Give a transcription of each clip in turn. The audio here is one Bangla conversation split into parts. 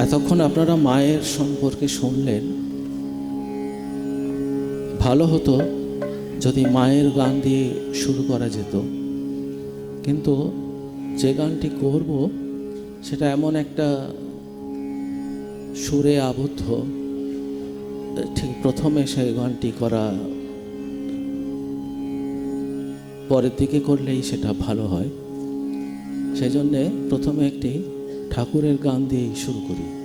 এতক্ষণ আপনারা মায়ের সম্পর্কে শুনলেন। ভালো হতো যদি মায়ের গান দিয়ে শুরু করা যেত। কিন্তু যে গানটি করব, সেটা এমন একটা সুরে আবদ্ধ। ঠিক প্রথমে সেই গানটি করা, পরের দিকে করলেই সেটা ভালো হয়। সেই জন্যে প্রথমে একটি ঠাকুরের গান দিয়েই শুরু করি।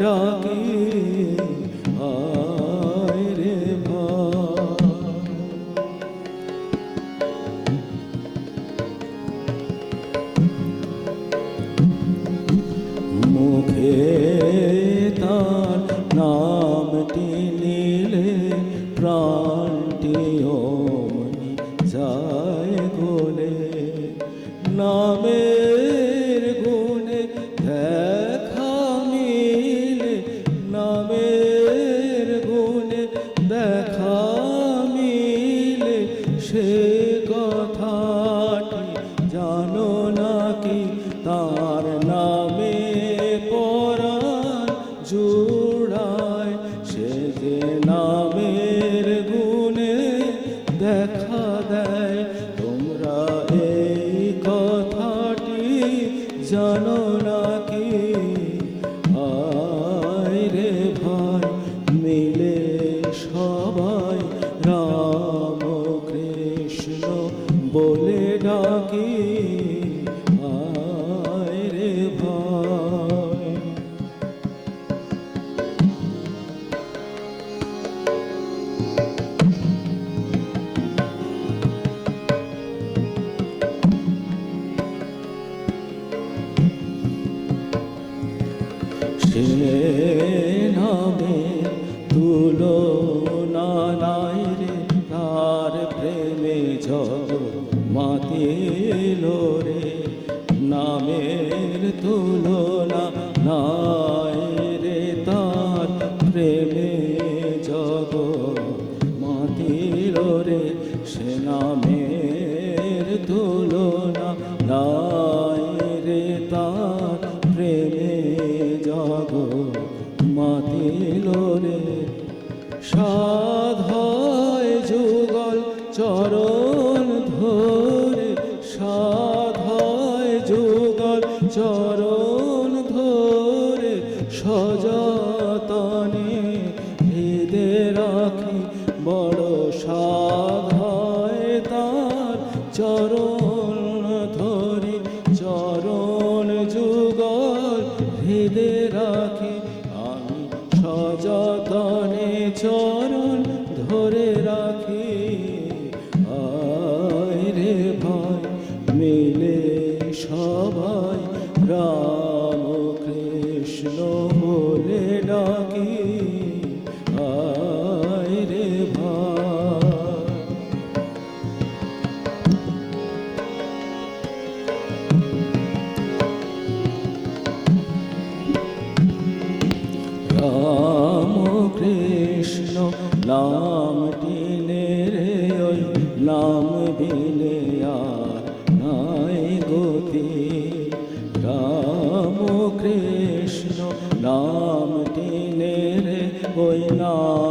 ডাকে। Shri তোরে সে নামের তুলনা না যুগল ভেদে রাখি আমি সযতনে চল নাম টিনে রে ওই নাম ভিনে আর নাই গতি। রাম কৃষ্ণ নাম টিনে রে ওই নাম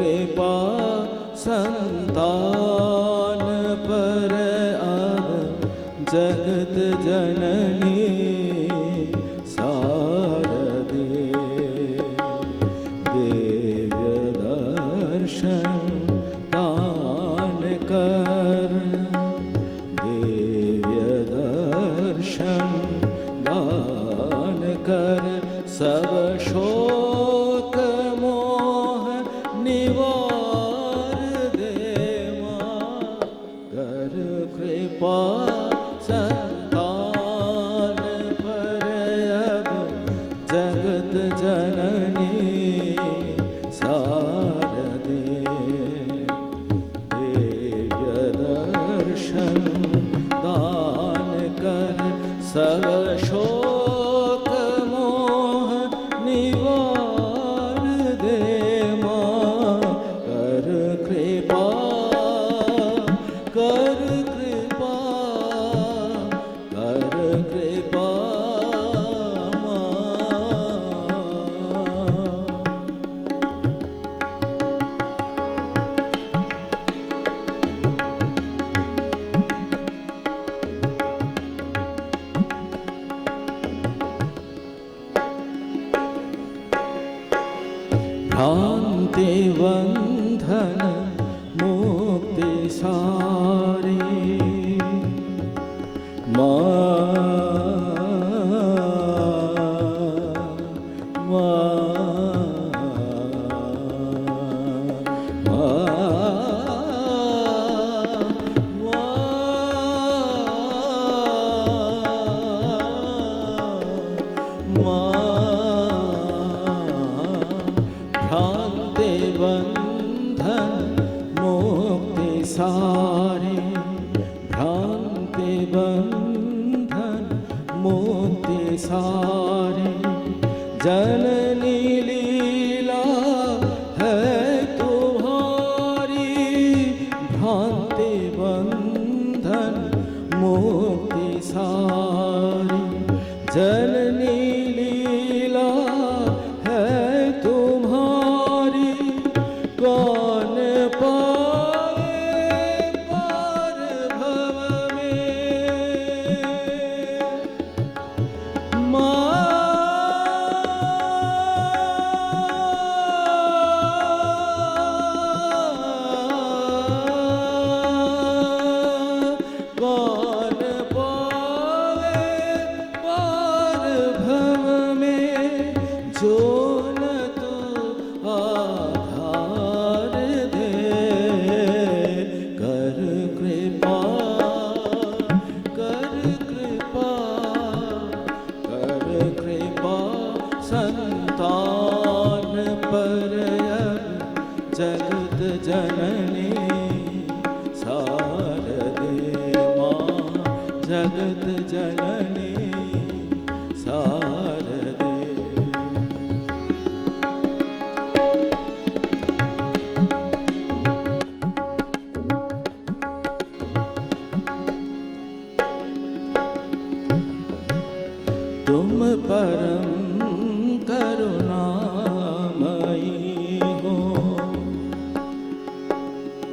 कृपा संतान पर आन जगत जननी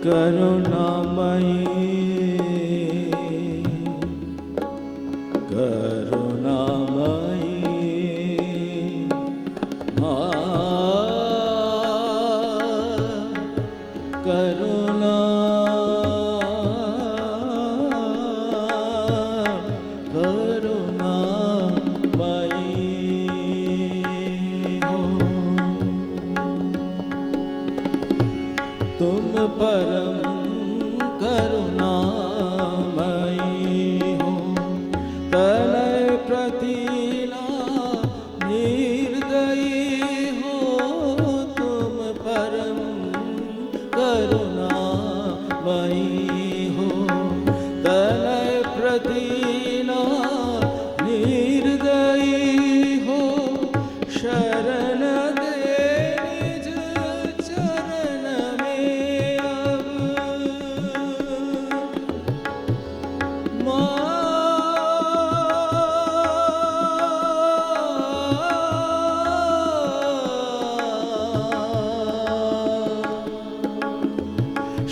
करुणामयी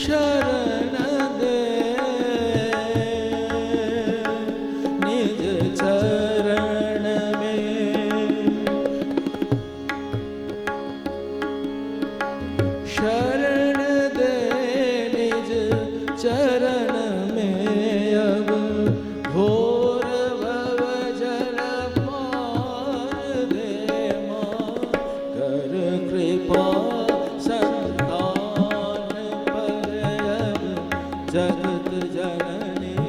Richard. ਜਗਤ ਜਨਨੀ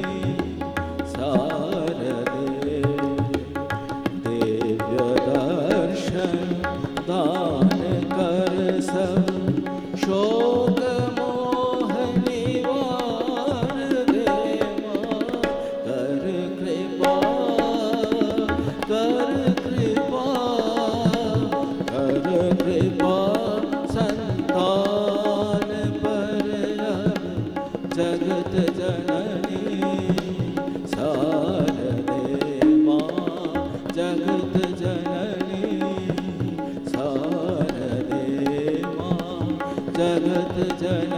जन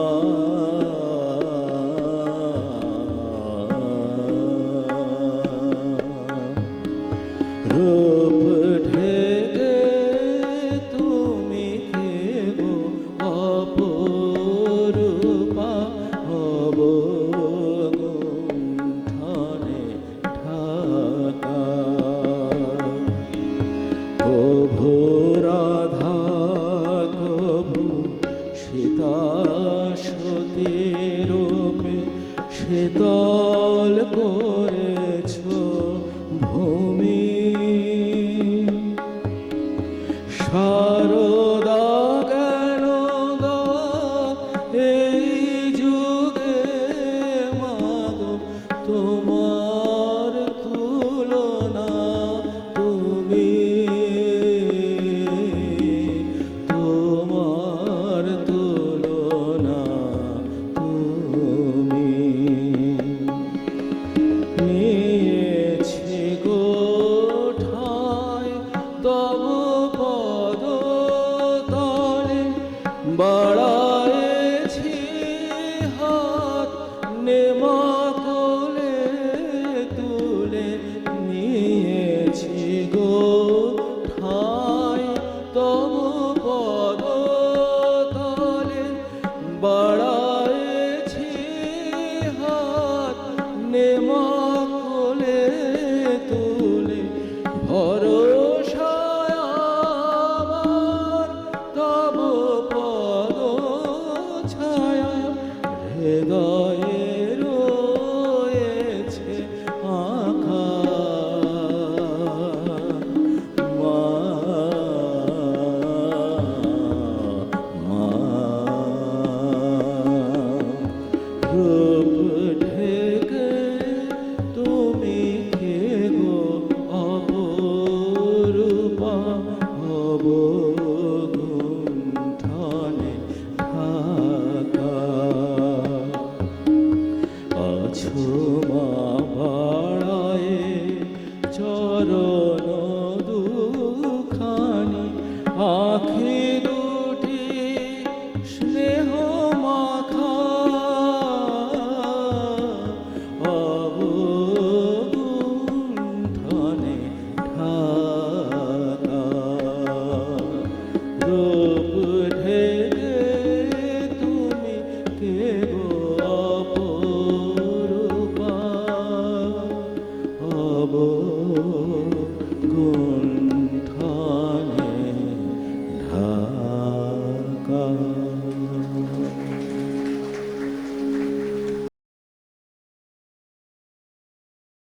啊